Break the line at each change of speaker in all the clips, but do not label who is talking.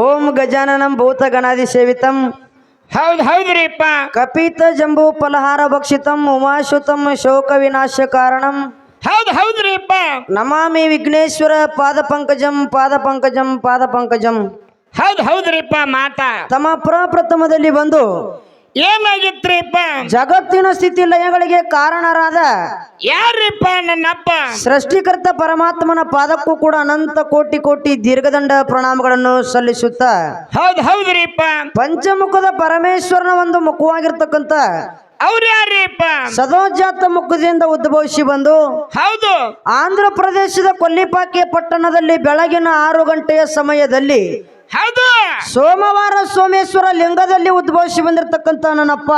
ಓಂ ಗಜಾನನಂ ಭೂತ ಗಣಾದಿ ಸೇವಿತಂ
ಹೌದು ಹೌದ್ರಿಪ್ಪ.
ಕಪಿತ ಜಂಬೂ ಫಲಹಾರ ಭಕ್ಷಿತಂ ಉಮಾಶುತಂ ಶೋಕ ವಿನಾಶ ಕಾರಣಂ.
ಹೌದು ಹೌದ್ರಿಪ್ಪ.
ನಮಾಮಿ ವಿಘ್ನೇಶ್ವರ ಪಾದ ಪಂಕಜಂ ಪಾದ ಪಂಕಜಂ ಪಾದ ಪಂಕಜಂ.
ಹೌದ್ ಹೌದ್ರಿಪ್ಪ ಮಾತಾ.
ತಮ್ಮ ಪ್ರಪ್ರಥಮದಲ್ಲಿ ಬಂದು
ಏನಾಗಿತ್ರಿಪ್ಪ?
ಜಗತ್ತಿನ ಸ್ಥಿತಿ ಲಯಗಳಿಗೆ ಕಾರಣರಾದ
ಯಾರಿಪ್ಪ ನನ್ನಪ್ಪ?
ಸೃಷ್ಟಿಕರ್ತ ಪರಮಾತ್ಮನ ಪಾದಕ್ಕೂ ಕೂಡ ಅನಂತ ಕೋಟಿ ಕೋಟಿ ದೀರ್ಘದಂಡ ಪ್ರಣಾಮಗಳನ್ನು ಸಲ್ಲಿಸುತ್ತ
ಹೌದ್ ಹೌದ್ರಿಪ್ಪ.
ಪಂಚಮುಖದ ಪರಮೇಶ್ವರನ ಒಂದು ಮುಖವಾಗಿರ್ತಕ್ಕಂಥ
ಅವ್ರು ಯಾರಿಪ್ಪ
ಸದೋಜಾತ ಮುಖದಿಂದ ಉದ್ಭವಿಸಿ ಬಂದು
ಹೌದು.
ಆಂಧ್ರ ಪ್ರದೇಶದ ಕೊಲ್ಲಿಪಾಕೆ ಪಟ್ಟಣದಲ್ಲಿ ಬೆಳಗಿನ ಆರು ಗಂಟೆಯ ಸಮಯದಲ್ಲಿ
ಹೌದು.
ಸೋಮವಾರ ಸೋಮೇಶ್ವರ ಲಿಂಗದಲ್ಲಿ ಉದ್ಭವಿಸಿ ಬಂದಿರತಕ್ಕಂತ ನನ್ನಪ್ಪ.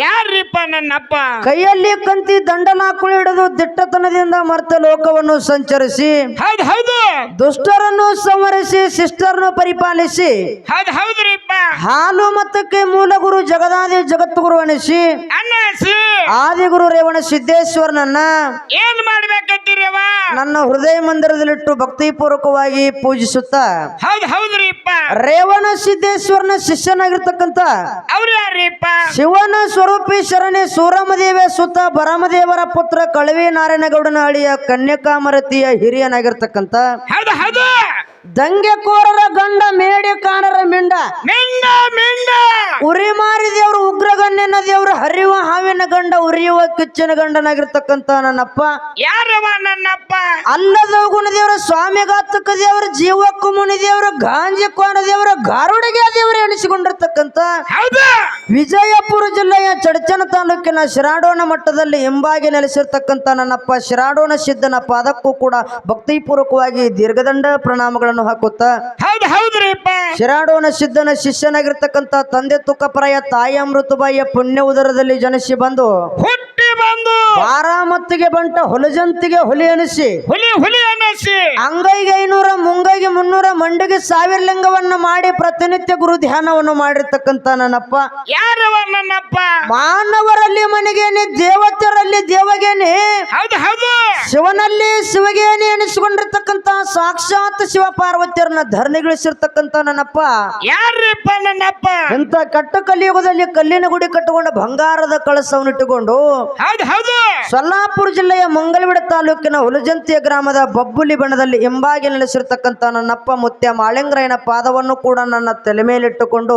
ಯಾರಿಪ್ಪ ನನ್ನಪ್ಪ?
ಕೈಯಲ್ಲಿ ಕಂತಿ ದಂಡನಾಕುಳು ಹಿಡಿದು ದಿಟ್ಟತನದಿಂದ ಮರ್ತ ಲೋಕವನ್ನು ಸಂಚರಿಸಿ
ಹೌದ್ ಹೌದು.
ದುಷ್ಟರನ್ನು ಸಂವರಿಸಿ ಸಿಸ್ಟರ್ನು ಪರಿಪಾಲಿಸಿ
ಹೌದ್ ಹೌದ್ರಿಪ್ಪ.
ಹಾಲು ಮತಕ್ಕೆ ಮೂಲ ಗುರು ಜಗದಾದಿ ಜಗದ್ಗುರು ಅನಿಸಿ
ಅನ್ನಸಿ
ಆದಿಗುರು ರೇವಣ ಸಿದ್ದೇಶ್ವರನನ್ನ
ಏನ್ ಮಾಡ್ಬೇಕಂತೀರವ
ನನ್ನ ಹೃದಯ ಮಂದಿರದಲ್ಲಿಟ್ಟು ಭಕ್ತಿಪೂರ್ವಕವಾಗಿ ಪೂಜಿಸುತ್ತಾ
ಹೌದ್ ಹೌದ್ರಿಪ್ಪ.
ರೇವಣ ಸಿದ್ದೇಶ್ವರನ ಶಿಷ್ಯನಾಗಿರ್ತಕ್ಕಂತ
ಅವ್ರು ಯಾರೀಪ
ಶಿವನ ಸ್ವರೂಪಿ ಶರಣೆ ಸೂರಮದೇವ ಸುತ್ತ ಬರಮದೇವರ ಪುತ್ರ ಕಳವಿ ನಾರಾಯಣಗೌಡನ ಅಳಿಯ ಕನ್ಯಕಾಮರತಿಯ ಹಿರಿಯನಾಗಿರ್ತಕ್ಕಂಥ
ಹೌದು ಹೌದು.
ದಂಗೆಕೋರರ ಗಂಡ ಮೇಡಿಕಾನರ ಮಿಂಡ.
ಮಿಂಡ ಮಿಂಡ.
ಉರಿ ಮಾರಿ ದೇವರು ಉಗ್ರಗಣ್ಯನ ದೇವರು ಹರಿಯುವ ಹಾವಿನ ಗಂಡ ಉರಿಯುವ ಕಿಚ್ಚನ ಗಂಡನಾಗಿರ್ತಕ್ಕಂತ ನನ್ನಪ್ಪ.
ಯಾರವ ನನ್ನಪ್ಪ?
ಅಲ್ಲದ ಗುಣ ದೇವರ ಸ್ವಾಮಿಗಾತಕ ದೇವರ ಜೀವಕ್ಕೂ ಮುನಿ ದೇವರ ಗಾಂಜಿ ಕೋನ ದೇವರ ಗಾರುಡಿಗೆ ದೇವರು
ಎಣಿಸಿಕೊಂಡಿರ್ತಕ್ಕಂತ
ವಿಜಯಪುರ ಜಿಲ್ಲೆಯ ಚಡಚನ ತಾಲೂಕಿನ ಶಿರಾಡೋಣ ಮಟ್ಟದಲ್ಲಿ ಹಿಂಬಾಗಿ ನೆಲೆಸಿರ್ತಕ್ಕಂತ ನನ್ನಪ್ಪ ಶಿರಾಡೋಣ ಸಿದ್ಧನಪ್ಪ ಪಾದಕ್ಕೂ ಕೂಡ ಭಕ್ತಿಪೂರ್ವಕವಾಗಿ ದೀರ್ಘದಂಡ ಪ್ರಣಾಮಗಳನ್ನು ಹಾಕುತ್ತಾ
ಹೌದು ಹೌದ್ರಿಪ್ಪ.
ಶಿರಾಡೋಣ ಸಿದ್ಧನ ಶಿಷ್ಯನಾಗಿರ್ತಕ್ಕಂತ ತಂದೆ ತುಕ್ಕಪರಾಯ ತಾಯಿ ಅಮೃತಬಾಯಿಯ ಪುಣ್ಯ ಉದರದಲ್ಲಿ ಜನಿಸಿ ಬಂದು
ಹುಟ್ಟಿ ಬಂದು
ಬಾರಾಮತ್ತಿಗೆ ಬಂಟ ಹೊಲಜಂತಿಗೆ ಹುಲಿ ಅನಿಸಿ
ಹುಲಿ ಹುಲಿ ಅನ್ನಸಿ
ಅಂಗೈಗೆ ಐನೂರ ಮುಂಗೈಗೆ ಮುನ್ನೂರ ಮಂಡಿಗೆ ಸಾವಿರ ಲಿಂಗವನ್ನು ಮಾಡಿ ಪ್ರತಿನಿತ್ಯ ಗುರು ಧ್ಯಾನವನ್ನು ಮಾಡಿರ್ತಕ್ಕಂತ ನನ್ನಪ್ಪ.
ಯಾರವ ನನ್ನಪ್ಪ?
ಮಾನವರಲ್ಲಿ ಮನೆಗೇನೆ ದೇವತೆಯರಲ್ಲಿ ದೇವಗೇನೆ.
ಹೌದು ಹೌದು.
ಶಿವನಲ್ಲಿ ಶಿವಗೇನೆ ಎನಿಸಿಕೊಂಡಿರ್ತಕ್ಕಂತ ಸಾಕ್ಷಾತ್ ಶಿವ ಪಾರ್ವತಿಯರನ್ನ ಧರಣಿಗಳಿಸಿರ್ತಕ್ಕಂತ ನನ್ನಪ್ಪ.
ಯಾರಪ್ಪ ನನ್ನಪ್ಪ?
ಇಂತ ಕಟ್ಟ ಕಲಿಯುಗದಲ್ಲಿ ಕಲ್ಲಿನ ಗುಡಿ ಕಟ್ಟಿಕೊಂಡು ಬಂಗಾರದ ಕಳಸವನ್ನು ಇಟ್ಟುಕೊಂಡು
ಹೌದು ಹೌದು.
ಸೊಲ್ಲಾಪುರ ಜಿಲ್ಲೆಯ ಮಂಗಲವಿಡ ತಾಲೂಕಿನ ಹುಲಜಂತಿಯ ಗ್ರಾಮದ ಬಬ್ಬುಲಿ ಬಣ್ಣದಲ್ಲಿ ಹಿಂಬಾಗಿ ನೆಲೆಸಿರ್ತಕ್ಕಂಥ ನನ್ನಪ್ಪ ಮುತ್ಯ ಮಾಳಿಂಗರಾಯನ ಪಾದವನ್ನು ಕೂಡ ನನ್ನ ತಲೆ ಮೇಲಿಟ್ಟುಕೊಂಡು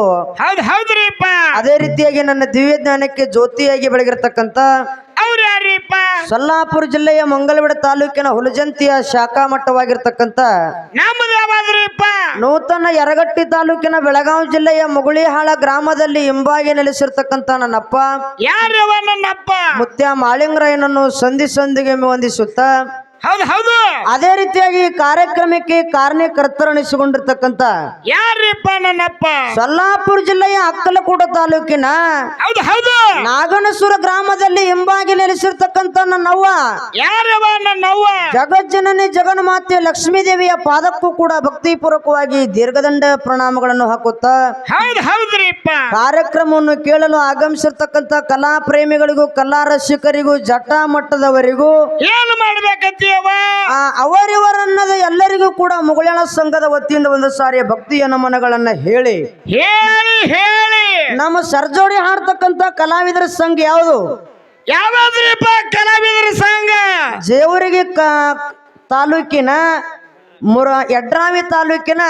ಅದೇ ರೀತಿಯಾಗಿ ನನ್ನ ದಿವ್ಯ ಜ್ಞಾನಕ್ಕೆ ಜ್ಯೋತಿಯಾಗಿ ಬೆಳಗಿರ್ತಕ್ಕಂಥ ಸೊಲ್ಲಾಪುರ ಜಿಲ್ಲೆಯ ಮಂಗಲವಿಡ ತಾಲೂಕಿನ ಹುಲಜಂತಿಯ ಶಾಖಾ
ಮಟ್ಟವಾಗಿರ್ತಕ್ಕಂತ
ನೂತನ ಯರಗಟ್ಟಿ ತಾಲೂಕಿನ ಬೆಳಗಾವಿ ಜಿಲ್ಲೆಯ ಮುಗುಳಿಹಾಳ ಗ್ರಾಮದಲ್ಲಿ ಹಿಂಬಾಗಿ ನೆಲೆಸಿರ್ತಕ್ಕಂಥ ನನ್ನಪ್ಪ ಮುತ್ಯ ಮಾಳಿಂಗರಾಯನನ್ನು ಸಂಧಿ ಸಂಧಿಗೆ ವಂದಿಸುತ್ತಾ
ಹೌದು ಹೌದು.
ಅದೇ ರೀತಿಯಾಗಿ ಈ ಕಾರ್ಯಕ್ರಮಕ್ಕೆ ಕಾರಣಕರ್ತರಣಿಸಿಕೊಂಡಿರ್ತಕ್ಕಂಥ
ಯಾರಿಪ್ಪ ನನ್ನಪ್ಪ?
ಸೊಲ್ಲಾಪುರ ಜಿಲ್ಲೆಯ ಅಕ್ಕಲಕೂಟ ತಾಲೂಕಿನ
ಹೌದು ಹೌದು.
ನಾಗನಸೂರ ಗ್ರಾಮದಲ್ಲಿ ಹಿಂಬಾಗಿ ನೆಲೆಸಿರ್ತಕ್ಕಂತ ನನ್ನವ್ವ.
ಯಾರವ ನನ್ನವ್ವ?
ಜಗಜ್ಜನನಿ ಜಗನ್ಮಾತೆ ಲಕ್ಷ್ಮೀ ದೇವಿಯ ಪಾದಕ್ಕೂ ಕೂಡ ಭಕ್ತಿಪೂರ್ವಕವಾಗಿ ದೀರ್ಘದಂಡ ಪ್ರಣಾಮಗಳನ್ನು ಹಾಕುತ್ತಾ
ಹೌದು ಹೌದ್ರಿಪ್ಪ.
ಕಾರ್ಯಕ್ರಮವನ್ನು ಕೇಳಲು ಆಗಮಿಸಿರ್ತಕ್ಕಂತ ಕಲಾ ಪ್ರೇಮಿಗಳಿಗೂ ಕಲಾ ರಸಿಕರಿಗೂ ಜಟ ಮಟ್ಟದವರಿಗೂ
ಏನು ಮಾಡ್ಬೇಕಂತೀಯವ
ಆ ಅವರಿವರನ್ನದ ಎಲ್ಲರಿಗೂ ಕೂಡ ಮುಗುಳಳ ಸಂಘದ ವತಿಯಿಂದ ಒಂದು ಸಾರಿ ಭಕ್ತಿಯ ನಮನಗಳನ್ನ ಹೇಳಿ.
ಹೇಳಿ ಹೇಳಿ.
ನಮ್ಮ ಸರ್ಜೋಡಿ ಹಾಡ್ತಕ್ಕಂತ ಕಲಾವಿದರ ಸಂಘ ಯಾವುದು?
ಯಾವ್ದ್ರಿಪ್ಪ ಕಲಾವಿದರ ಸಂಘ.
ಜೇವರಿಗೆ ತಾಲೂಕಿನ ಮುರ ಯಡ್ರಾವಿ ತಾಲೂಕಿನ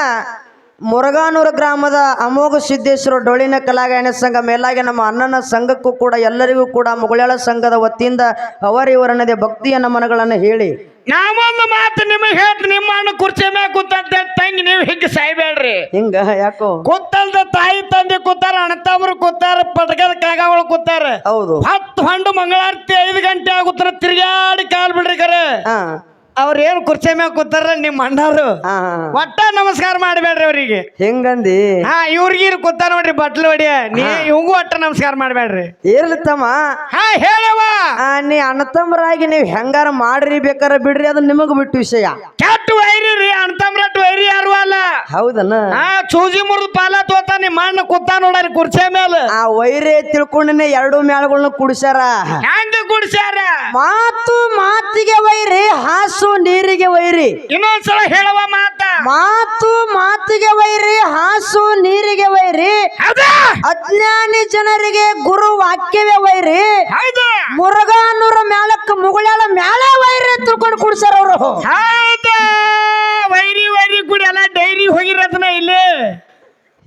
ಮುರಗಾನೂರು ಗ್ರಾಮದ ಅಮೋಘ ಸಿದ್ದೇಶ್ವರ ಡೊಳ್ಳಿನ ಕಲಾಗಾಯನ ಸಂಘ ಮೇಲಾಗಿ ನಮ್ಮ ಅಣ್ಣನ ಸಂಘಕ್ಕೂ ಕೂಡ ಎಲ್ಲರಿಗೂ ಕೂಡ ಮುಗುಳಳ ಸಂಘದ ವತಿಯಿಂದ ಅವರಿವರನ್ನದೇ ಭಕ್ತಿಯ ನಮನಗಳನ್ನು ಹೇಳಿ.
ನಾವೊಂದು ಮಾತು ನಿಮಗೆ ಹೇಳ್ತೀನಿ ನಿಮ್ಮ ಅಣ್ಣ ಕುರ್ಚಿ ಮೇಲೆ ಕೂತಂತ ತಂಗಿ ನೀವು ಹಿಂಗೆ ಸಾಯ್ಬೇಡ್ರಿ.
ಹಿಂಗ ಯಾಕೋ?
ಕೂತಲ್ದ ತಾಯಿ ತಂದೆ ಕೂತಾರ ಅಣ್ಣ ತಮ್ಮರು ಕೂತಾರ ಪಟಕದ ಕಾಗಗಳು ಕೂತಾರ.
ಹೌದು.
ಹತ್ತು ಹಂಡು ಮಂಗಳಾರತಿ ಐದು ಗಂಟೆ ಆಗುತ್ತಾರ ತಿರ್ಗಾಡಿ ಕಾಲ್ ಬಿಡ್ರಿ ಕರೆ.
ಹಾ.
ಅವ್ರ ಏನ್ ಕುರ್ಚಿ ಮ್ಯಾಗ ಕೂತಾರ ನಿಮ್ಮ ಅಣ್ಣಾರು
ಹಾ.
ಒಟ್ಟ ನಮಸ್ಕಾರ ಮಾಡಬೇಡ್ರಿ ಅವ್ರಿಗೆ.
ಹೆಂಗಂದಿ?
ಹಾ ಇವ್ರಿಗೆ ಕೂತ ನೋಡ್ರಿ ಬಟ್ಲು ಹೊಡಿಯ. ನೀ ಇವಂಗೂ ಒಟ್ಟ ನಮಸ್ಕಾರ ಮಾಡಬೇಡ್ರಿ.
ಇರ್ಲಿ ತಮ್ಮ.
ಹಾ ಹೇಳವ
ಆ, ನೀ ಅಣ್ಣ ತಮ್ಮರಾಗಿ ನೀವು ಹೆಂಗಾರ ಮಾಡ್ರಿ ಬೇಕಾರ ಬಿಡ್ರಿ ಅದು ನಿಮಗ್ ಬಿಟ್ಟು ವಿಷಯ.
ಕೆಟ್ಟ ವೈರಿ ರೀ ಅಣ್ತಮ್ರಟ್ ವೈರಿ ಯಾರು ಅಲ್ಲ.
ಹೌದನ?
ಹಾ ಚೂಜಿ ಮುರಿದು ಪಾಲ ತೋತ ನಿಮ್ಮ ಅಣ್ಣ ಕೂತ ನೋಡ್ರಿ ಕುರ್ಚಿ ಮೇಲೆ
ಆ ವೈರಿ ತಿಳ್ಕೊಂಡನೆ ಎರಡು ಮೇಳಗಳನ್ನ ಕುಡಿಸ್ಯಾರ.
ಹೆಂಗ ಕುಡ್ಸ್ಯಾರ?
ಮಾತು ಮಾತಿಗೆ ವೈರಿ ಹಾಸು ನೀರಿಗೆ ವೈರಿ
ಇನ್ನೊಂದ್ಸಲ ಹೇಳುವ ಮಾತ.
ಮಾತು ಮಾತಿಗೆ ವೈರಿ ಹಾಸು ನೀರಿಗೆ ವೈರಿ
ಹೌದಾ.
ಅಜ್ಞಾನಿ ಜನರಿಗೆ ಗುರು ವಾಕ್ಯವೇ ವೈರಿ ಮುರುಘಾನೂರ ಮ್ಯಾಲಕ್ಕ ಮುಗುಳಾಳ ಮ್ಯಾಲೆ ವೈರಿ ತಿಳ್ಕೊಂಡು ಕುಡ್ಸಾರ ಅವರು.
ವೈರಿ ವೈರಿ ಕೂಡ ಎಲ್ಲ ಡೈರಿ ಹೋಗಿರೋದನ್ನ ಇಲ್ಲಿ.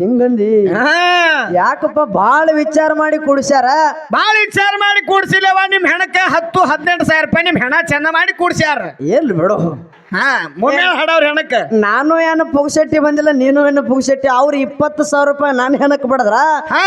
ಹಿಂಗಂದಿ?
ಹಾ.
ಯಾಕಪ್ಪ ಬಾಳ ವಿಚಾರ ಮಾಡಿ ಕುಡ್ಸ್ಯಾರ?
ಬಾಳ ವಿಚಾರ ಮಾಡಿ ಕೂಡ್ಸಿಲ್ಲವ ನಿಮ್ ಹೆಣಕ್ಕೆ ಹತ್ತು ಹದಿನೆಂಟು ಸಾವಿರ ರೂಪಾಯಿ ನಿಮ್ ಹೆಣ ಚೆನ್ನ ಮಾಡಿ ಕೂಡ್ಸ್ಯಾರ.
ಎಲ್ಲಿ ಬಿಡು?
ಹಾ ಹಾಡವ್ರ ಹೆಣಕ್ಕ.
ನಾನು ಏನು ಪುಗ್ಸೆಟ್ಟಿ ಬಂದಿಲ್ಲ ನೀನು ಏನು ಪುಗ್ಸೆಟ್ಟಿ ಅವ್ರು ಇಪ್ಪತ್ತು ಸಾವಿರ ರೂಪಾಯಿ ನಾನು ಹೆಣಕ್ ಬಡದ್ರ?
ಹಾ.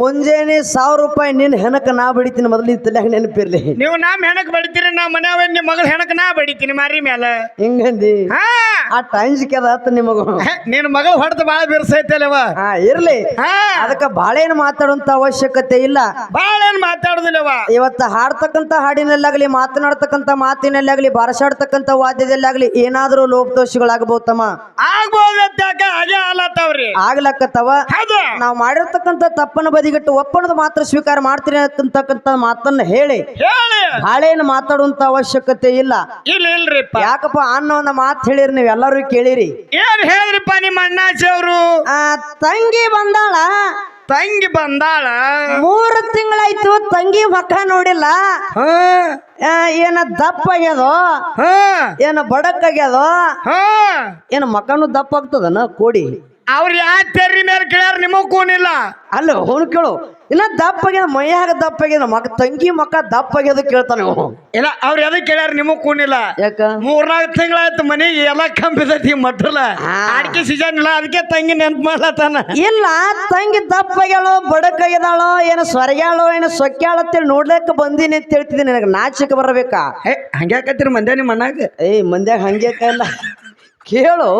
ಮುಂಜಾನೆ ಸಾವಿರ ರೂಪಾಯಿ ನಿನ್ನ ಹೆಣಕ್ ನಾ ಬಡಿತೀನಿ ಮೊದಲು ಈ ತಲೆಯಾಗ ನೆನಪಿರ್ಲಿ.
ನೀವು ನಮ್ ಹೆಣಕ್ ಬಡಿತೀರಿ ನಾ ಮನ್ಯಾವ ನಿಮ್ ಮಗಳ ಹೆಣಕ್ ನಾ ಬಡಿತೀನಿ ಮಾರಿ ಮ್ಯಾಲ.
ಹಿಂಗಂದಿ?
ಹಾ.
ಆ ಟೈಮ್ ಅದ ಆತ ನಿಮಗ
ನಿನ್ ಮಗಳ ಹೊಡೆದ ಬಾಳ ಬಿರ್ಸೈತಲ್ಲವ.
ಹಾ ಇರ್ಲಿ.
ಹಾ.
ಅದಕ್ಕ ಬಾಳೇನು ಮಾತಾಡುವಂತ ಅವಶ್ಯಕತೆ ಇಲ್ಲ.
ಬಾಳ ಏನ್ ಮಾತಾಡುದಿಲ್ಲವ.
ಇವತ್ತ ಹಾಡ್ತಕ್ಕಂತ ಹಾಡಿನಲ್ಲಾಗ್ಲಿ ಮಾತನಾಡ್ತಕ್ಕಂತ ಮಾತಿನಲ್ಲಾಗ್ಲಿ ಬಾರಸಾಡ್ತಕ್ಕಂತ ವಾದ್ಯದಲ್ಲಾಗ್ಲಿ ಏನಾದ್ರೂ ಲೋಪದೋಷಗಳಾಗಬಹುದಮ್ಮ
ಆಗ್ಬೋದತ್ತ ಆಗ್ಲಕ್ಕವ ಆಲತ್ತವ್ರಿ
ಆಗ್ಲಕ್ಕತ್ತವ?
ಹೌದು.
ನಾವು ಮಾಡಿರ್ತಕ್ಕಂಥ ತಪ್ಪನ್ನು ಬದಿಗಿಟ್ಟು ಒಪ್ಪಣದ ಮಾತ್ರ ಸ್ವೀಕಾರ ಮಾಡ್ತೀನಿ ಅಂತಕ್ಕಂಥ ಮಾತನ್ನ ಹೇಳಿ.
ಹೇಳಿ.
ಹಾಳೇನು ಮಾತಾಡುವಂತ ಅವಶ್ಯಕತೆ ಇಲ್ಲ.
ಇಲ್ಲ ಇಲ್ರಿಪ್ಪ.
ಯಾಕಪ್ಪ ಅನ್ನೋ ಒಂದು ಮಾತು ಹೇಳಿರಿ ನೀವು ಎಲ್ಲರೂ ಕೇಳಿರಿ.
ಏನ್ ಹೇಳ್ರಿಪ್ಪ ನಿಮ್ಮ ಅಣ್ಣಾಚಿ ಅವರು
ಆ ತಂಗಿ ಬಂದಾಳ.
ತಂಗಿ ಬಂದಾಳ.
ಮೂರು ತಿಂಗಳಾಯ್ತು ತಂಗಿ ಮಕ್ಕ ನೋಡಿಲ್ಲ.
ಹಾ.
ಆ, ಏನ ದಪ್ಪ ಆಗ್ಯದೋ
ಹಾ.
ಏನ ಬಡಕ್ ಆಗ್ಯದೋ
ಹಾ.
ಏನ ಮಕ್ಕನು ದಪ್ಪ ಆಗ್ತದನ ಕೋಡಿ?
ಅವ್ರ ಯಾವ ತೆರಿ ಮೇಲೆ ಕೇಳ್ಯಾರ ನಿಮಗ್ ಕೂನಿಲ್ಲ.
ಅಲ್ಲ ಅವನು ಕೇಳು. ಇನ್ನ ದಪ್ಪಗೆ ಮೈಯಾಗ ದಪ್ಪ ಆಗ್ಯದ ಮಕ್ಕ ತಂಗಿ ಮಕ್ಕ ದಪ್ಪಗೆ ಆಗ್ಯದ ಕೇಳ್ತಾನೆ ಅವ.
ಇಲ್ಲ ಅವ್ರ ಯಾವ್ದು ಕೇಳ್ಯಾರ ನಿಮಗ್ ಕೂನಿಲ್ಲ.
ಯಾಕ?
ಮೂರ್ನಾಲ್ಕು ತಿಂಗಳಾಯ್ತು ಮನೆಗೆ ಎಲ್ಲ ಕಂಬಿದೈತಿ ಮಟ್ಟಲ್ಲ
ಆಡಿಕೆ
ಅಡಿಕೆ ಸೀಸನ್ ಇಲ್ಲ ಅದಕ್ಕೆ ತಂಗಿ ನೆನ್ಪು ಮಾಡ್ಲತ್ತಾನ.
ಇಲ್ಲ ತಂಗಿ ದಪ್ಪ ಆಗ್ಯಾಳೋ ಏನ ಸ್ವರ್ಗ್ಯಾಳೋ ಏನು ಸೊಕ್ಯಾಳ ಅಂತೇಳಿ ನೋಡ್ಲಿಕ್ಕೆ ಬಂದೀನಿ ಅಂತ ಹೇಳ್ತಿದ್ದೀನಿ. ನನಗೆ ನಾಚಿಕೆ ಬರಬೇಕಾ?
ಹೇ ಹಂಗ್ಯಾಕತ್ತೀರಿ ಮಂದ್ಯ ನಿಮ್ಮ ಮನ್ಯಾಗ
ಏಯ್ ಮಂದ್ಯಾಗ ಹಂಗೆ ಇಲ್ಲ. ಕೇಳು.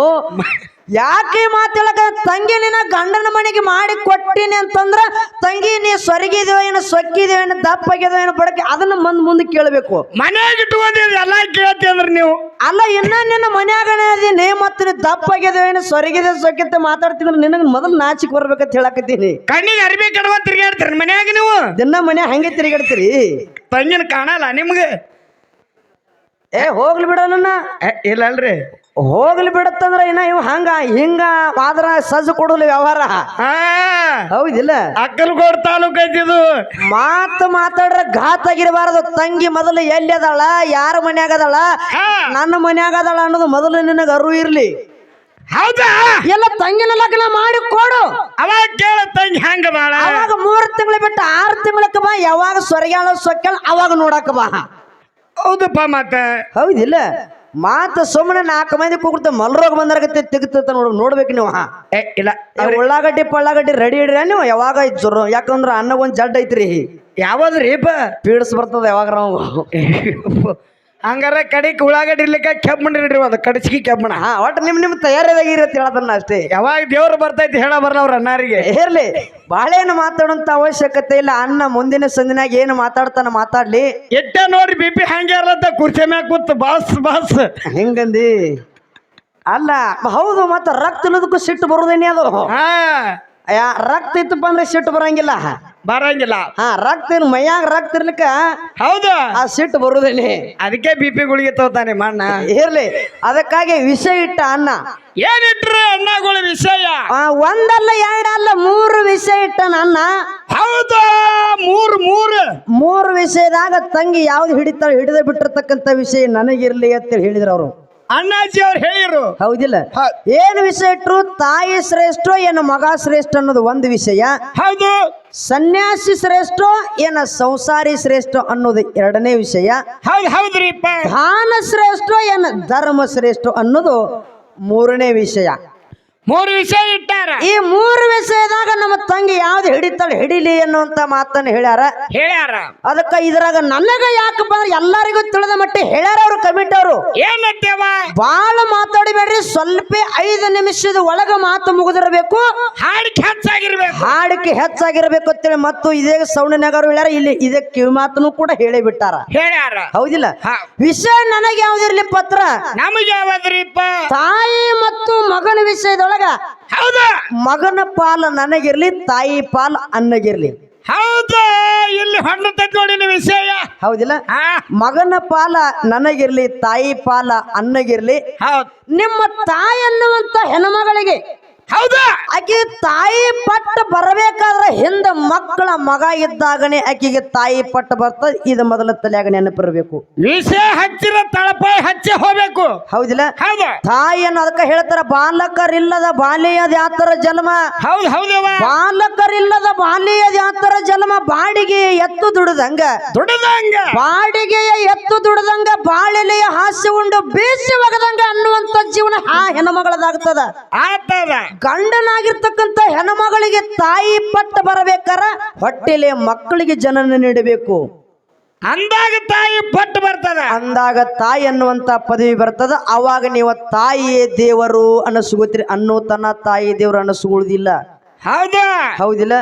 ಯಾಕೆ ಮಾತಾಡಕ ತಂಗಿ ನಿನ್ನ ಗಂಡನ ಮನೆಗೆ ಮಾಡಿ ಕೊಟ್ಟಿನಿ ಅಂತಂದ್ರ ತಂಗಿ ನೀ ಸ್ವರ್ಗಿದೋ ಏನು ಸೊಕ್ಕಿದೋ ಏನು ದಪ್ಪ ಆಗ್ಯದೋ ಏನು ಬಡಕೆ ಅದನ್ನ ಮಂದ್ ಮುಂದೆ ಕೇಳಬೇಕು.
ಮನೆಯಾಗ ಇಟ್ಕೊಂಡಿದ್ ಎಲ್ಲ ಕೇಳ್ತಿ ಅಂದ್ರ ನೀವು.
ಅಲ್ಲ ಇನ್ನ ನಿನ್ನ ಮನ್ಯಾಗನೇ ಅದೀನಿ ಮತ್ತೆ ನೀ ದಪ್ಪ ಆಗ್ಯದೋ ಏನು ಸ್ವರ್ಗಿದೆ ಸೊಕ್ಕಿತ ಮಾತಾಡ್ತಿದ್ರೆ ನಿನಗೆ ಮೊದಲು ನಾಚಿಕೆ ಬರ್ಬೇಕಂತ ಹೇಳಕತ್ತೀನಿ.
ಕಣ್ಣಿಗೆ ಅರಿವಿ ಕಡುವ ತಿರ್ಗಾಡ್ತೀರಿ ಮನ್ಯಾಗ ನೀವು?
ದಿನ ಮನೆ ಹಂಗೆ ತಿರುಗಾಡ್ತೀರಿ.
ತಂಗಿನ ಕಾಣಲ್ಲ ನಿಮ್ಗೆ?
ಏ ಹೋಗ್ಲಿ ಬಿಡ ನನ್ನ.
ಇಲ್ಲ ಅಲ್ರಿ.
ಹೋಗ್ಲಿ ಬಿಡತ್ತಂದ್ರ ಇನ್ನ ಇವ್ ಹಂಗ ಹಿಂಗ ಆದ್ರ ಸಜ್ಜು ಕೊಡಲ್ಲ ವ್ಯವಹಾರ. ಹೌದಿಲ್ಲ?
ಅಕ್ಕಲ್ಕೋಡ್ ತಾಲೂಕ್ ಐತಿದು
ಮಾತು ಮಾತಾಡ್ರ ಘಾತ್ ಆಗಿರಬಾರದು ತಂಗಿ ಮೊದಲು ಎಲ್ಲಿ ಅದಾಳ ಯಾರ ಮನ್ಯಾಗ ಅದಾಳ ನನ್ನ ಮನ್ಯಾಗ ಅದಾಳ ಅನ್ನೋದು ಮೊದಲು ನಿನಗ ಅರು ಇರ್ಲಿ.
ಹೌದಾ?
ಎಲ್ಲ ತಂಗಿನ ಲಗ್ನ ಮಾಡಿ ಕೊಡು.
ಅವಾಗ ಕೇಳ ತಂಗಿ ಹಂಗ ಬಾಳ
ಅವಾಗ ಮೂರ್ ತಿಂಗಳು ಬಿಟ್ಟು ಆರು ತಿಂಗಳಕ್ಕೆ ಬಾ ಯಾವಾಗ ಸೊರಗ್ಯಾಳ ಸೊಕ್ಕಳ ಅವಾಗ ನೋಡಕ ಬಾ.
ಹೌದಪ್ಪ ಮತ್ತೆ.
ಹೌದಿಲ್ಲ? ಮಾತು ಸುಮ್ಮನೆ ನಾಲ್ಕು ಮಂದಿ ಕೂಗ್ತ ಮಲ್ರೋಗ ಬಂದಾರಗತ್ತೆ ತೆಗಿತ ನೋಡ್ ನೋಡ್ಬೇಕು ನೀವು. ಹಾ.
ಏ ಇಲ್ಲ
ಉಳ್ಳಾಗಡ್ಡಿ ಪಳ್ಳಾಗಡ್ಡಿ ರೆಡಿ ಇಡ್ರಿ ನೀವು ಯಾವಾಗ ಐತ್ ಜೋರು ಯಾಕಂದ್ರ ಅನ್ನ ಒಂದ್ ಜಡ್ ಐತ್ರಿ.
ಯಾವದ್ರಿ ಬ.
ಪೀಡಿಸ್ ಬರ್ತದ ಯಾವಾಗ ನಾವು
ಹಂಗಾರ ಕಡೆಗೆ ಉಳ್ಳಾಗಡ್ಡಿ ಇರ್ಲಿಕ್ಕೆ ಕೆಬ್ಬಣ ಇಡ್ರಿ ಅದು ಕಡಚಿಗೆ ಕೆಬ್ಬಣ
ಹಾ ಒಟ್ಟು ನಿಮ್ ನಿಮ್ ತಯಾರಿದಾಗ ಇರತ್ತೆ ಹೇಳದನ್ನ ಅಷ್ಟೇ.
ಯಾವಾಗ ದೇವ್ರು ಬರ್ತೈತಿ ಹೇಳ ಬರಲ್ಲ ಅವ್ರ ಹೇರ್ಲಿ
ಇರ್ಲಿ. ಬಾಳೇನು ಮಾತಾಡುವಂತ ಅವಶ್ಯಕತೆ ಇಲ್ಲ. ಅನ್ನ ಮುಂದಿನ ಸಂದಿನಾಗ ಏನು ಮಾತಾಡ್ತಾನ ಮಾತಾಡ್ಲಿ.
ಎಟ್ಟ ನೋಡ್ರಿ ಬಿ ಪಿ ಹಂಗೆ ಇರಲತ್ತ ಕುರ್ಚಿ ಮ್ಯಾಗ ಕೂತ್ ಬಾಸ್ ಬಾಸ್.
ಹೆಂಗಂದಿ? ಅಲ್ಲ ಹೌದು ಮತ್ತೆ ರಕ್ತ ಇಲ್ಲದಕ್ಕೂ ಸಿಟ್ಟು ಬರುದೇನಿ ಅದು?
ಹಾ.
ರಕ್ತ ಇತ್ತಪ್ಪ ಅಂದ್ರೆ ಸಿಟ್ಟು ಬರಂಗಿಲ್ಲ.
ಬರಂಗಿಲ್ಲ.
ಹಾ ರಕ್ತ ಮೈಯಾಗ ರಕ್ತ ಇರ್ಲಿಕ್ಕ
ಹೌದು.
ಆ ಸಿಟ್ಟು ಬರುದಿಲ್ಲ
ಅದಕ್ಕೆ ಬಿ ಪಿ ಗುಳಿಗೆ ತಗೋತಾನೆ ಮಣ್ಣ.
ಇರ್ಲಿ. ಅದಕ್ಕಾಗಿ ವಿಷ ಇಟ್ಟ ಅನ್ನ.
ಏನಿಟ್ರಿ ಅನ್ನಗಳು ವಿಷಯ?
ಆ, ಒಂದಲ್ಲ ಎರಡಲ್ಲ ಮೂರು ವಿಷಯ ಇಟ್ಟ ಅನ್ನ.
ಹೌದು ಮೂರ್ ಮೂರ್.
ಮೂರು ವಿಷಯದಾಗ ತಂಗಿ ಯಾವ್ದು ಹಿಡಿತಾಳೆ ಹಿಡಿದ ಬಿಟ್ಟಿರ್ತಕ್ಕಂಥ ವಿಷಯ ನನಗಿರ್ಲಿ ಅಂತ ಹೇಳಿದ್ರು ಅವರು.
ಅಣ್ಣಾಜಿ ಅವ್ರು ಹೇಳಿರು.
ಹೌದಿಲ್ಲ. ಏನು ವಿಷಯ ಇಟ್ರು ತಾಯಿ ಶ್ರೇಷ್ಠ ಏನು ಮಗ ಶ್ರೇಷ್ಠ ಅನ್ನೋದು ಒಂದು ವಿಷಯ.
ಹೌದು.
ಸನ್ಯಾಸಿ ಶ್ರೇಷ್ಠ ಏನ ಸಂಸಾರಿ ಶ್ರೇಷ್ಠ ಅನ್ನೋದು ಎರಡನೇ ವಿಷಯ.
ಹೌದು ಹೌದ್ರಿಪ್ಪ.
ದಾನ ಶ್ರೇಷ್ಠ ಏನ ಧರ್ಮ ಶ್ರೇಷ್ಠ ಅನ್ನೋದು ಮೂರನೇ ವಿಷಯ.
ಮೂರು ವಿಷಯ ಇಟ್ಟಾರ.
ಈ ಮೂರು ವಿಷಯದಾಗ ನಮ್ಮ ತಂಗಿ ಯಾವ್ದು ಹಿಡಿತಾಳೆ ಹಿಡಿಲಿ ಅನ್ನುವಂತ ಮಾತನ್ನ ಹೇಳ್ಯಾರ.
ಹೇಳ್ಯಾರ.
ಅದಕ್ಕ ಇದ್ರಾಗ ನನಗ ಯಾಕಪ್ಪ ಅಂದ್ರೆ ಎಲ್ಲರಿಗೂ ತಿಳಿದ ಮಟ್ಟ ಹೇಳ್ಯಾರ ಅವ್ರು ಕಮಿಟಿ ಅವರು.
ಏನತ್ತೇವ?
ಬಾಳ ಮಾತಾಡಿಬೇಡ್ರಿ ಸ್ವಲ್ಪ ಐದು ನಿಮಿಷದ ಒಳಗ ಮಾತು ಮುಗಿದಿರಬೇಕು.
ಹಾಡಿಕೆ ಹೆಚ್ಚಾಗಿರ್ಬೇಕು
ಹಾಡಿಕೆ ಹೆಚ್ಚಾಗಿರ್ಬೇಕು ಅಂತೇಳಿ ಮತ್ತು ಇದೇ ಸೌಂಡಿನಾಗ ನಗರ ಹೇಳ್ಯಾರ. ಇಲ್ಲಿ ಇದೇ ಕಿವಿ ಮಾತನ್ನು ಕೂಡ ಹೇಳಿ ಬಿಟ್ಟಾರ.
ಹೇಳ್ಯಾರ.
ಹೌದಿಲ್ಲ? ವಿಷಯ ನನಗೆ ಯಾವ್ದಿರ್ಲಿ ಪತ್ರ?
ನಮಗೆ ಯಾವ್ದ್ರಿಪ್ಪ?
ತಾಯಿ ಮತ್ತು ಮಗನ ವಿಷಯದೊಳಗ
ಹೌದು.
ಮಗನ ಪಾಲ ನನಗಿರ್ಲಿ ತಾಯಿ ಪಾಲು ಅನ್ನಗಿರ್ಲಿ.
ಹೌದು. ಇಲ್ಲಿ ಹಣ್ಣು ನೋಡಿ ವಿಷಯ.
ಹೌದಿಲ್ಲ? ಮಗನ ಪಾಲ ನನಗಿರ್ಲಿ ತಾಯಿ ಪಾಲ ಅನ್ನಗಿರ್ಲಿ.
ಹೌದು.
ನಿಮ್ಮ ತಾಯಿ ಅನ್ನುವಂತ ಹೆಣ್ಮಗಳಿಗೆ
ಹೌದು?
ಆಕೆ ತಾಯಿ ಪಟ್ಟ ಬರಬೇಕಾದ್ರೆ ಹಿಂದ ಮಕ್ಕಳ ಮಗ ಇದ್ದಾಗನೇ ಆಕೆಗೆ ತಾಯಿ ಪಟ್ಟ ಬರ್ತದೆ. ಇದು ಮೊದಲ ತಲೆಯಾಗ ನೆನಪಿರಬೇಕು
ವಿಷಯ ಹಚ್ಚಿರ ತಳಪಾಯಿ ಹಚ್ಚಿ ಹೋಗ್ಬೇಕು.
ಹೌದಿಲ್ಲ?
ಹೌದು.
ಏನು ಅದಕ್ಕೆ ಹೇಳ್ತಾರ ಬಾಲಕರಿಲ್ಲದ ಬಾಲ್ಯದ ಯಾತರ ಜನ್ಮ.
ಹೌದು ಹೌದವ
ಬಾಲಕರಿಲ್ಲದ ಬಾಲ್ಯದ ಯಾತರ ಜನ್ಮ. ಬಾಡಿಗೆ ಎತ್ತು ದುಡಿದಂಗ.
ದುಡದಂಗ.
ಬಾಡಿಗೆಯ ಎತ್ತು ದುಡದಂಗ ಬಾಳೆಲೆಯ ಹಾಸ್ಯ ಉಂಡು ಬೀಸಿ ಒಗದಂಗ ಅನ್ನುವಂತ ಜೀವನ ಆ ಹೆಣ್ಮಗಳದಾಗ್ತದ
ಆತದ
ಗಂಡನಾಗಿರ್ತಕ್ಕಂಥ ಹೆಣ್ಮಗಳಿಗೆ ತಾಯಿ ಪಟ್ಟ ಬರಬೇಕಾರ ಹೊಟ್ಟೆಲೆ ಮಕ್ಕಳಿಗೆ ಜನನ ನೀಡಬೇಕು.
ಅಂದಾಗ ತಾಯಿ ಪಟ್ಟು ಬರ್ತದ.
ಅಂದಾಗ ತಾಯಿ ಅನ್ನುವಂತ ಪದವಿ ಬರ್ತದ. ಅವಾಗ ನೀವು ತಾಯಿಯೇ ದೇವರು ಅನ್ನಿಸ್ಕೋತೀರಿ. ಅನ್ನೋ ತನ್ನ ತಾಯಿ ದೇವರು ಅನ್ನಿಸ್ಕೊಳ್ಳುದಿಲ್ಲ.
ಹೌದು?
ಹೌದಿಲ್ಲ.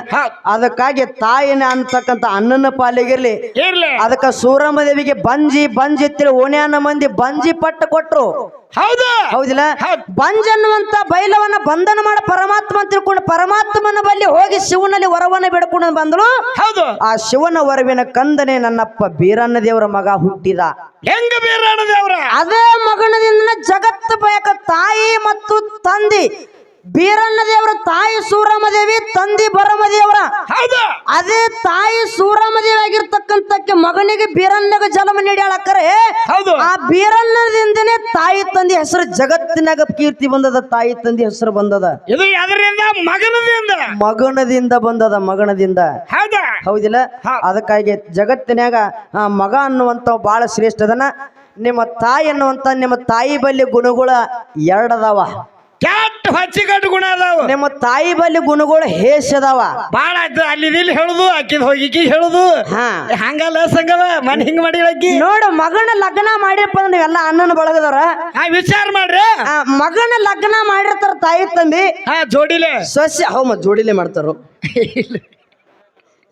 ಅದಕ್ಕಾಗಿ ತಾಯಿನ ಅಂತಕ್ಕಂಥ ಅಣ್ಣನ ಪಾಲಿಗಿರ್ಲಿ.
ಇರ್ಲಿ.
ಅದಕ್ಕ ಸೂರಮ್ಮ ದೇವಿಗೆ ಬಂಜಿ ಬಂಜಿ ಓಣೆ ಓಣ್ಯಾನ ಮಂದಿ ಬಂಜಿ ಪಟ್ಟ ಕೊಟ್ರು.
ಹೌದು.
ಹೌದಿಲ್ಲ?
ಹೌದ್.
ಬಂಜ್ ಅನ್ನುವಂತ ಬೈಲವನ್ನ ಬಂಧನ ಮಾಡ ಪರಮಾತ್ಮ ಅಂತ ತಿಳ್ಕೊಂಡು ಪರಮಾತ್ಮನ ಬಳಿ ಹೋಗಿ ಶಿವನಲ್ಲಿ ವರವನ್ನ ಬಿಡ್ಕೊಂಡು ಬಂದಳು
ಹೌದು.
ಆ ಶಿವನ ವರವಿನ ಕಂದನೆ ನನ್ನಪ್ಪ ಬೀರಣ್ಣ ದೇವರ ಮಗ ಹುಟ್ಟಿದ.
ಹೆಂಗ ಬೀರಣ್ಣ ದೇವರ?
ಅದೇ ಮಗನದಿಂದ ಜಗತ್ತು ಬಯಕ ತಾಯಿ ಮತ್ತು ತಂದಿ. ಬೀರಣ್ಣ ದೇವರ ತಾಯಿ ಸೂರಮ್ಮ ದೇವಿ ತಂದಿ ಬರಮ ದೇವರ
ಹೌದು.
ಅದೇ ತಾಯಿ ಸೂರಮ್ಮ ದೇವಿ ಆಗಿರ್ತಕ್ಕಂತಕ್ಕೆ ಮಗನಿಗೆ ಬೀರಣ್ಣಗ ಜನ್ಮ ನೀಡ್ಯಾಳಕ್ಕರೆ ಆ ಬೀರಣ್ಣದಿಂದನೇ ತಾಯಿ ತಂದೆ ಹೆಸರು ಜಗತ್ತಿನಾಗ ಕೀರ್ತಿ ಬಂದದ ತಾಯಿ ತಂದೆ ಹೆಸರು ಬಂದದ.
ಇದು ಅದರಿಂದ ಮಗನದಿಂದ.
ಮಗನದಿಂದ ಬಂದದ ಮಗನದಿಂದ.
ಹೌದ.
ಹೌದಿಲ್ಲ? ಅದಕ್ಕಾಗಿ ಜಗತ್ತಿನಾಗ ಆ ಮಗ ಅನ್ನುವಂತ ಬಹಳ ಶ್ರೇಷ್ಠದನ ನಿಮ್ಮ ತಾಯಿ ಅನ್ನುವಂತ ನಿಮ್ಮ ತಾಯಿ ಬಲ್ಲಿ ಗುಣಗಳ ಎರಡದಾವ.
ಕೆಟ್ಟ ಹಚ್ಚಿಕಟ್ಟು ಗುಣ ಅದಾವ.
ನಿಮ್ಮ ತಾಯಿ ಬಲ್ಲಿ ಗುಣಗಳು ಹೇಸದವ
ಬಾಳ ಆಯ್ತು ಅಲ್ಲಿ ಇಲ್ಲಿ ಹೇಳುದು ಅಕ್ಕಿದ ಹೋಗಿಕಿ ಹೇಳುದು.
ಹಾ.
ಹಂಗಲ್ಲ ಸಂಗವ ಮನ್ ಹಿಂಗ್ ಮಾಡಿ ಅಕ್ಕಿ
ನೋಡು ಮಗನ ಲಗ್ನ ಮಾಡಿರಪ್ಪ ಅಂದ್ರೆ ನೀವೆಲ್ಲ ಅಣ್ಣನ ಬಳಗದವ್ರ.
ಆ ವಿಚಾರ ಮಾಡ್ರಿ.
ಆ ಮಗನ ಲಗ್ನ ಮಾಡಿರ್ತಾರ ತಾಯಿ ತಂದಿ.
ಹಾ ಜೋಡಿಲೆ.
ಸಸ್ಯ ಹೌ ಮತ್ ಜೋಡಿಲೆ ಮಾಡ್ತಾರು.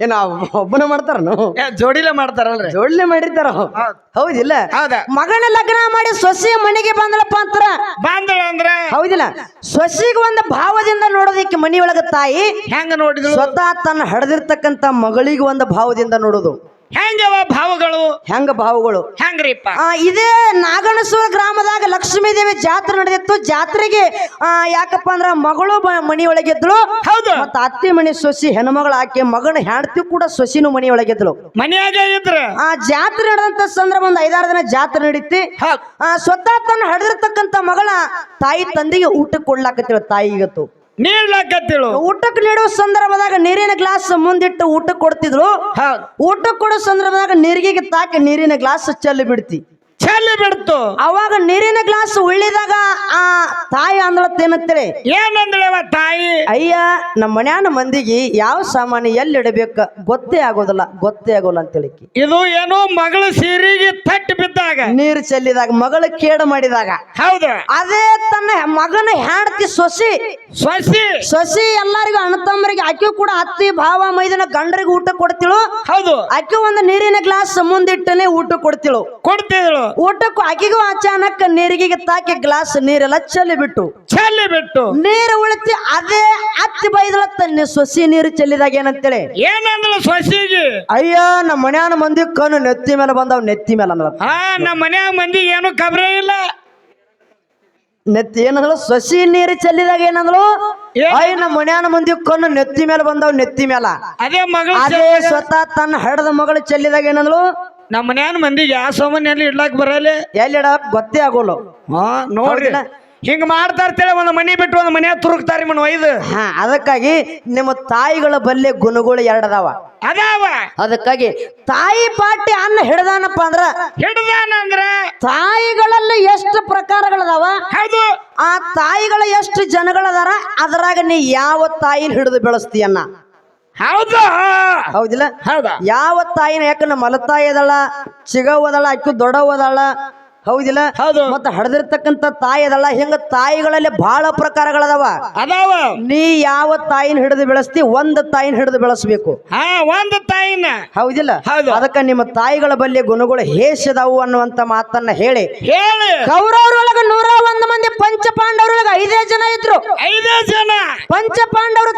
ಏನ ಒಬ್ಬನ ಮಾಡ್ತಾರನು?
ಜೋಡಿಲೆ ಮಾಡ್ತಾರಲ್ರಿ.
ಜೋಡಿಲೆ ಮಾಡಿರ್ತಾರ? ಹೌದಿಲ್ಲ?
ಹೌದ.
ಮಗನ ಲಗ್ನ ಮಾಡಿ ಸೊಸೆ ಮನೆಗೆ ಬಂದಳಪ್ಪ ಅಂತಾರ?
ಬಂದಳ ಅಂದ್ರ?
ಹೌದಿಲ್ಲ. ಸೊಸಿಗೆ ಒಂದು ಭಾವದಿಂದ ನೋಡೋದಿಕ್ಕೆ ಮನಿಯೊಳಗ ತಾಯಿ
ಹೆಂಗ ನೋಡಿದ್ರು?
ಸ್ವತಃ ತನ್ನ ಹಡದಿರ್ತಕ್ಕಂತ ಮಗಳಿಗೆ ಒಂದು ಭಾವದಿಂದ ನೋಡೋದು.
ಹೆಂಗವ ಭಾವಗಳು?
ಹೆಂಗ ಭಾವಗಳು?
ಹೆಂಗ್ರಿಪ್ಪ?
ಆ, ಇದೇ ನಾಗಣಸೂರ ಗ್ರಾಮದಾಗ ಲಕ್ಷ್ಮೀ ದೇವಿ ಜಾತ್ರೆ ನಡೆದಿತ್ತು. ಜಾತ್ರೆಗೆ ಆ, ಯಾಕಪ್ಪ ಅಂದ್ರ ಮಗಳು ಬ- ಒಳಗಿದ್ಳು
ಹೌದು.
ಮತ್ತ ಅತ್ತಿ ಮನಿ ಸೊಸಿ ಹೆಣ್ಮಗಳು ಆಕೆ ಮಗನ ಹೆಂಡತಿ ಕೂಡ ಸೊಸಿನು ಮನಿ ಒಳಗಿದ್ಳು
ಮನ್ಯಾಗ ಇದ್ರ?
ಆ ಜಾತ್ರೆ ನಡೆದಂತ ಸಂದರ್ಭ ಒಂದು ಐದಾರು ದಿನ ಜಾತ್ರೆ ನಡೀತಿ.
ಹೌದ್.
ಆ, ಸ್ವತಃ ತನ್ನ ಮಗಳ ತಾಯಿ ತಂದೆಗೆ ಊಟಕ್ಕೆ ಕೊಡ್ಲಾಕತ್ತಿವ ತಾಯಿಗತ್ತು.
ನೀಡ್ಲಾಕತ್ತಿಳು
ಊಟಕ್ಕೆ ನೀಡೋ ಸಂದರ್ಭದಾಗ ನೀರಿನ ಗ್ಲಾಸ್ ಮುಂದಿಟ್ಟು ಊಟಕ್ಕೆ ಕೊಡ್ತಿದ್ರು.
ಹೌದು
ಊಟಕ್ಕೆ ಕೊಡೋ ಸಂದರ್ಭದಾಗ ನೀರಿಗೆ ತಾಕಿ ನೀರಿನ ಗ್ಲಾಸ್ ಚೆಲ್ಲಿ ಬಿಡ್ತಿ.
ಚೆಲ್ಲಿ ಬಿಡ್ತು.
ಅವಾಗ ನೀರಿನ ಗ್ಲಾಸ್ ಉಳ್ಳಿದಾಗ ಆ ತಾಯಿ ಅಂದಳತ್ತೇನತ್ತೇಳಿ
ಏನಂದ್ಳವ ತಾಯಿ?
ಅಯ್ಯ ನಮ್ಮ ಮನ್ಯಾನ ಮಂದಿಗೆ ಯಾವ ಸಾಮಾನು ಎಲ್ಲಿ ಇಡಬೇಕ ಗೊತ್ತೇ ಆಗೋದಿಲ್ಲ ಗೊತ್ತೇ ಆಗೋಲ್ಲ ಅಂತೇಳಿ
ಇದು ಏನೋ ಮಗಳ ಸೀರಿಗೆ ತಟ್ಟಿ ಬಿದ್ದಾಗ.
ನೀರು ಚೆಲ್ಲಿದಾಗ ಮಗಳು ಕೇಡು ಮಾಡಿದಾಗ.
ಹೌದು.
ಅದೇ ತನ್ನ ಮಗನ ಹೆಂಡತಿ ಸೊಸಿ.
ಸೊಸಿ.
ಸೊಸಿ ಎಲ್ಲರಿಗೂ ಅಣ್ಣತಮ್ಮರಿಗೆ ಆಕೆ ಕೂಡ ಅತ್ತಿ ಭಾವ ಮೈದನ ಗಂಡರಿಗೆ ಊಟ ಕೊಡ್ತಿಳು.
ಹೌದು.
ಆಕೆ ಒಂದು ನೀರಿನ ಗ್ಲಾಸ್ ಮುಂದಿಟ್ಟನೆ ಊಟ ಕೊಡ್ತಿಳು.
ಕೊಡ್ತಿದ್ರು
ಊಟಕ್ಕೂ ಆಕೆಗೂ ಅಚಾನಕ್ ನೀರಿಗೆ ತಾಕಿ ಗ್ಲಾಸ್ ನೀರೆಲ್ಲ ಚೆಲ್ಲಿ ಬಿಟ್ಟು
ಚೆಲ್ಲಿ ಬಿಟ್ಟು
ನೀರು ಉಳಿತಿ ಅದೇ ಅತ್ತಿ ಬೈದಳ ತನ್ನ ಸೊಸಿ ನೀರು ಚೆಲ್ಲಿದಾಗ ಏನಂತೇಳಿ?
ಏನಂದ್ರ ಸೊಸಿಗೆ?
ಅಯ್ಯ ನಮ್ಮ ಮನ್ಯಾನ ಮಂದಿ ಕಣ್ಣು ನೆತ್ತಿ ಮೇಲೆ ಬಂದವ್ ನೆತ್ತಿ ಮೇಲೆ ಅಂದ್ರೆ
ಹಾ ನಮ್ಮ ಮನ್ಯಾಗ ಮಂದಿಗೆ ಏನು ಕಬ್ರೆ ಇಲ್ಲ.
ನೆತ್ತಿ ಏನಂದ್ರು ಸೊಸಿ ನೀರು ಚೆಲ್ಲಿದಾಗ ಏನಂದ್ರು
ಏನ್?
ಅಯ್ಯ ನಮ್ಮ ಮನ್ಯಾನ ಮಂದಿ ಕಣ್ಣು ನೆತ್ತಿ ಮೇಲೆ ಬಂದವ್ ನೆತ್ತಿ ಮೇಲೆ.
ಅದೇ ಮಗಳು
ಅದೇ ಸ್ವತಃ ತನ್ನ ಹಡದ ಮಗಳು ಚೆಲ್ಲಿದಾಗ ಏನಂದಳು
ನಮ್ಮ ಮನ್ಯಾನ ಮಂದಿಗೆ ಯಾವ ಸಾಮಾನ್ಯಲ್ಲಿ ಇಡ್ಲಾಕ್ ಬರಲ್ಲ?
ಎಲ್ಲಿ ಇಡಕ್ ಗೊತ್ತೇ ಆಗೋಲ್ಲ.
ಹಾ ನೋಡ್ರಿ.
ಹೌದಿಲ್ಲ?
ಹಿಂಗ ಮಾಡ್ತಾ ಇರ್ತೇಳಿ ಒಂದು ಮನಿ ಬಿಟ್ಟು ಒಂದು ಮನೆ ತುರುಕ್ತಾರಿ ಮನ್ ಒಯ್ದು
ಹಾ ಅದಕ್ಕಾಗಿ ನಿಮ್ಮ ತಾಯಿಗಳ ಬಲ್ಲೆ ಗುಣಗಳು ಎರಡದಾವ.
ಅದಾವ.
ಅದಕ್ಕಾಗಿ ತಾಯಿ ಪಾಟಿ ಅನ್ನ ಹಿಡ್ದಾನಪ್ಪ ಅಂದ್ರ
ಹಿಡ್ದಾನಂದ್ರ?
ತಾಯಿಗಳಲ್ಲಿ ಎಷ್ಟು ಪ್ರಕಾರಗಳದಾವ?
ಹೌದು.
ಆ ತಾಯಿಗಳ ಎಷ್ಟು ಜನಗಳದಾರ? ಅದ್ರಾಗ ನೀ ಯಾವ ತಾಯಿನ ಹಿಡಿದು ಬೆಳೆಸ್ತೀಯನ್ನ?
ಹೌದು?
ಹೌದಿಲ್ಲ.
ಹೌದಾ?
ಯಾವ ತಾಯಿನ ಯಾಕಂದ್ರೆ ಮಲತಾಯಿ ಅದಳ ಚಿಗ ಓದಳ ಅಕ್ಕಿ ದೊಡ್ಡ ಅದಳ? ಹೌದಿಲ್ಲ.
ಹೌದು.
ಮತ್ತ ಹಡದಿರ್ತಕ್ಕಂತ ತಾಯಿ ಅದಲ್ಲ ಹಿಂಗ ತಾಯಿಗಳಲ್ಲಿ ಬಹಳ ಪ್ರಕಾರಗಳದಾವ.
ಅದಾವ.
ನೀ ಯಾವ ತಾಯಿನ ಹಿಡಿದು ಬೆಳೆಸ್ತಿ ಒಂದ್ ತಾಯಿನ ಹಿಡಿದು ಬೆಳೆಸಬೇಕು.
ಹಾ ಒಂದ್ ತಾಯಿನ.
ಹೌದಿಲ್ಲ.
ಹೌದು.
ಅದಕ್ಕ ನಿಮ್ಮ ತಾಯಿಗಳ ಬಲ್ಲಿ ಗುಣಗಳು ಹೇಸದವು ಅನ್ನುವಂತ ಮಾತನ್ನ ಹೇಳಿ.
ಹೇಳಿ.
ಕೌರವರೊಳಗ ನೂರ ಒಂದ್ ಮಂದಿ ಪಂಚ ಪಾಂಡವರೊಳಗ ಐದೇ ಜನ ಇದ್ರು.
ಐದೇ ಜನ.
ಪಂಚ ಪಾಂಡವರು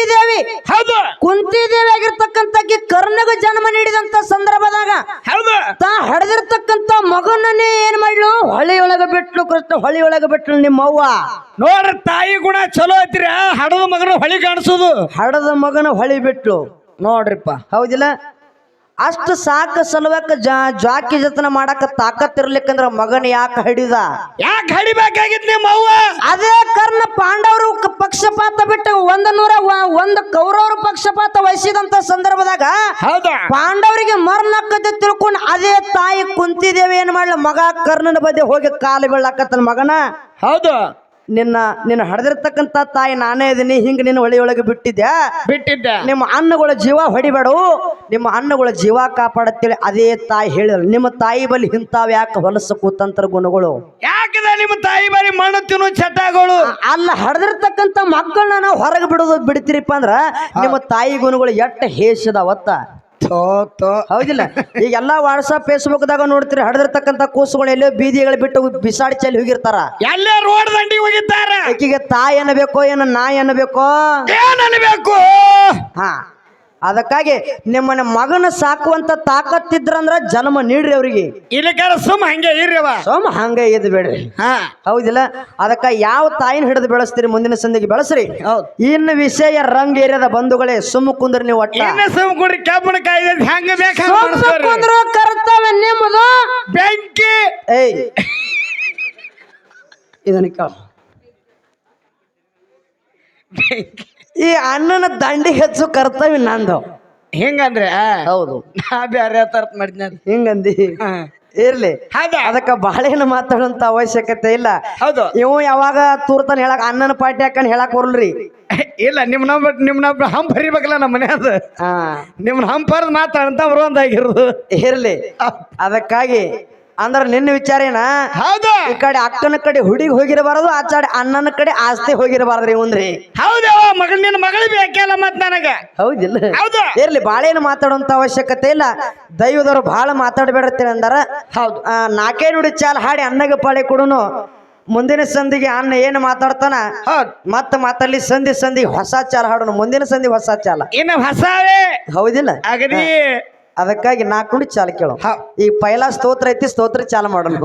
ಕುಂತಿದೇವಿ
ಹೌದು.
ಕುಂತಿದೇವಿ ಆಗಿರ್ತಕ್ಕಂತ ಕರ್ಣಗ ಜನ್ಮ ನೀಡಿದಂತ ಸಂದರ್ಭದಾಗ
ಹೌದು.
ತಾ ಹಡೆದಿರ್ತಕ್ಕಂತ ಮಗನನ್ನೇ ಏನ್ ಮಾಡ್ಲು? ಹೊಳೆಯೊಳಗ ಬಿಟ್ಲು ಕೃಷ್ಣ ಹೊಳೆಯೊಳಗ ಬಿಟ್ಲು ನಿಮ್ಮ ಅವ್ವ
ನೋಡ್ರಿ ತಾಯಿ ಗುಣ ಚಲೋ ಐತ್ರಿ. ಹಡದ ಮಗನ ಹೊಳಿ ಕಾಣಿಸೋದು.
ಹಡದ ಮಗನ ಹೊಳಿ ಬಿಟ್ಲು.
ನೋಡ್ರಿಪ್ಪ.
ಹೌದಿಲ್ಲ? ಅಷ್ಟು ಸಾಕ ಸಲುವಕ್ಕ ಜಾ ಜಾಕಿ ಜತನ ಮಾಡಾಕ ತಾಕತ್ತಿರ್ಲಿಕ್ಕಂದ್ರ ಮಗನ ಯಾಕೆ ಹಡಿದ?
ಯಾಕೆ ಹಡಿಬೇಕಾಗಿತ್ತು ನಿಮ್ಮ ಅವ್ವ
ಅದೇ ಕರ್ಣ ಪಾಂಡವರು ಕ- ಪಕ್ಷಪಾತ ಬಿಟ್ಟು ಒಂದ್ ನೂರ ಒಂದು ಕೌರವರು ಪಕ್ಷಪಾತ ವಹಿಸಿದಂತ ಸಂದರ್ಭದಾಗ
ಹೌದಾ?
ಪಾಂಡವರಿಗೆ ಮರಣಕ್ಕತ್ತೆ ತಿಳ್ಕೊಂಡು ಅದೇ ತಾಯಿ ಕುಂತಿದ್ದೇವೆ ಏನ್ ಮಾಡ್ಲ? ಮಗ ಕರ್ಣನ ಬದಿ ಹೋಗಿ ಕಾಲು ಬೀಳಾಕತ್ತನ ಮಗನ?
ಹೌದು.
ನಿನ್ನ ನಿನ್ನ ಹಡೆದಿರ್ತಕ್ಕಂತ ತಾಯಿ ನಾನೇ ಇದೀನಿ ಹಿಂಗ ನಿನ್ನ ಹೊಳೆಯೊಳಗೆ ಬಿಟ್ಟಿದ್ದೆ
ಬಿಟ್ಟಿದ್ದೆ.
ನಿಮ್ಮ ಅನ್ನಗಳ ಜೀವ ಹೊಡಿಬೇಡು. ನಿಮ್ಮ ಅನ್ನಗಳ ಜೀವ ಕಾಪಾಡತ್ತೇಳಿ. ಅದೇ ತಾಯಿ ಹೇಳಿದ್ರು ನಿಮ್ಮ ತಾಯಿ ಬಲಿ ಇಂತಾವ್ ಯಾಕೆ ಹೊಲಸು ಕೂತಂತರ ಗುಣಗಳು?
ಯಾಕದ ನಿಮ್ಮ ತಾಯಿ ಬಲಿ ಮಣ್ಣು ತಿನ್ನು ಚಟಗಳು
ಅಲ್ಲ ಹಡ್ದಿರ್ತಕ್ಕಂಥ ಮಕ್ಕಳನ್ನ ನಾವು ಹೊರಗೆ ಬಿಡೋದು ಬಿಡ್ತೀರಿಪ್ಪ ಅಂದ್ರ ನಿಮ್ಮ ತಾಯಿ ಗುಣಗಳು ಎಟ್ಟ ಹೇಸದವತ್ತ?
ಥೋ ತೋ
ಹೌದಿಲ್ಲ. ಈಗ ಎಲ್ಲಾ ವಾಟ್ಸಪ್ ಫೇಸ್ಬುಕ್ ದಾಗ ನೋಡ್ತೀರಿ ಹಡ್ದಿರ್ತಕ್ಕಂಥ ಕೂಸುಗಳು ಎಲ್ಲೋ ಬೀದಿಗಳು ಬಿಟ್ಟು ಬಿಸಾಡಿ ಚೆಲ್ಲಿ ಹೋಗಿರ್ತಾರ.
ಎಲ್ಲೇ ರೋಡ್ ದಂಡಿ ಹೋಗಿರ್ತಾರ
ಆಕಿಗೆ ತಾಯಿ ಅನ್ನಬೇಕೋ ಏನ ನಾಯಿ ಅನ್ನಬೇಕೋ
ಏನ್ ಅನ್ಬೇಕು
ಹಾ. ಅದಕ್ಕಾಗಿ ನಿಮ್ಮನ್ನ ಮಗನ ಸಾಕುವಂತ ತಾಕತ್ತಿದ್ರಂದ್ರ ಜನ್ಮ ನೀಡ್ರಿ ಅವ್ರಿಗೆ.
ಇಲ್ಲಿಕಾರ ಸುಮ್ ಹಂಗೆ ಇರ್ರವ
ಸೋಮ ಹಂಗೆ ಇದ್ ಬೇಡ್ರಿ.
ಹಾ.
ಹೌದಿಲ್ಲ? ಅದಕ್ಕ ಯಾವ ತಾಯಿನ ಹಿಡಿದು ಬೆಳೆಸ್ತೀರಿ ಮುಂದಿನ ಸಂದಿಗೆ ಬೆಳೆಸ್ರಿ?
ಹೌದು.
ಇನ್ನು ವಿಷಯ ರಂಗ್ ಏರಿಯಾದ ಬಂಧುಗಳೇ ಸುಮ್ಮ ಕುಂದ್ರ ನೀವು ಒಟ್ಟ.
ಸುಮ್ ಕುಡ್ರಿ ಕಬ್ಬಣ ಕಾಯ್ದೆ ಹೆಂಗ ಬೇಕಾ
ಸುಮ್ಮ ಕುಂದ್ರು ಕರ್ತವ್ಯ ನಿಮ್ಮದು.
ಬೆಂಕಿ.
ಏಯ್. ಇದನ್ನ ಕೇಳ. ಈ ಅಣ್ಣನ ದಂಡಿ ಹೆಚ್ಚು ಕರ್ತವ್ಯ ನಂದು.
ಹಿಂಗಂದ್ರೆ?
ಹೌದು.
ನಾ ಬ್ಯಾರೆ ತರ್ತ್ ಮಾಡಿದ್ನ.
ಹಿಂಗಂದಿ? ಇರ್ಲಿ.
ಹಾಗೆ
ಅದಕ್ಕ ಏನು ಮಾತಾಡುವಂತ ಅವಶ್ಯಕತೆ ಇಲ್ಲ.
ಹೌದು.
ಇವು ಯಾವಾಗ ತೂರ್ತಾನೆ ಹೇಳಕ್ ಅಣ್ಣನ ಪಾರ್ಟಿ ಹಾಕೊಂಡ್ ಹೇಳಕ್ ಬರಲ್ರಿ.
ಇಲ್ಲ ನಿಮ್ ನಮ್ಮ ನಿಮ್ ನಮ್ಮ ಹಂಪ್ ಹರಿಬೇಕಲ್ಲ ನಮ್ಮ ಅದು
ಹಾ.
ನಿಮ್ ಹಂಪರ್ದ್ ಮಾತಾಡಂತ ಅವ್ರು ಒಂದಾಗಿರೋದು.
ಇರ್ಲಿ. ಅದಕ್ಕಾಗಿ ಅಂದ್ರ ನಿನ್ನ ವಿಚಾರ ಏನ?
ಹೌದು.
ಈ ಕಡೆ ಅಕ್ಕನ ಕಡೆ ಹುಡುಗಿ ಹೋಗಿರಬಾರದು ಆ ಕಡೆ ಅಣ್ಣನ ಕಡೆ ಆಸ್ತಿ ಹೋಗಿರಬಾರದ್ರಿ ಒಂದ್ರಿ
ಹೌದವ ಮಗಳ ನಿನ್ನ ಮಗಳು ಬೇಕಲ್ಲ ಮತ್ ನನಗ.
ಹೌದಿಲ್ಲ.
ಹೌದು.
ಇರ್ಲಿ ಬಾಳೇನು ಮಾತಾಡುವಂತ ಅವಶ್ಯಕತೆ ಇಲ್ಲ. ದೈವದವರು ಬಹಳ ಮಾತಾಡಬೇಡತ್ತೀರಿ ಅಂದಾರ.
ಹೌದು.
ನಾಕೇ ನಾಲ್ಕೇ ನುಡಿ ಚಾಲ್ ಹಾಡಿ ಅನ್ನಗ ಪಾಳೆ ಕೊಡುನು. ಮುಂದಿನ ಸಂಧಿಗೆ ಅನ್ನ ಏನು ಮಾತಾಡ್ತಾನ?
ಹೌದ್.
ಮತ್ತ ಮಾತಾಡ್ಲಿ ಸಂಧಿ ಸಂಧಿ ಹೊಸ ಚಾಲ ಹಾಡೋಣ. ಮುಂದಿನ ಸಂಧಿ ಹೊಸ ಚಾಲ.
ಇನ್ನು ಹೊಸವೇ.
ಹೌದಿಲ್ಲ.
ಅಗದಿ
ಅದಕ್ಕಾಗಿ ನಾಲ್ಕು ನುಡಿ ಚಾಲ ಕೇಳೋ. ಈ ಪೈಲಾ ಸ್ತೋತ್ರ ಐತಿ ಸ್ತೋತ್ರ ಚಾಲ ಮಾಡೋಣ.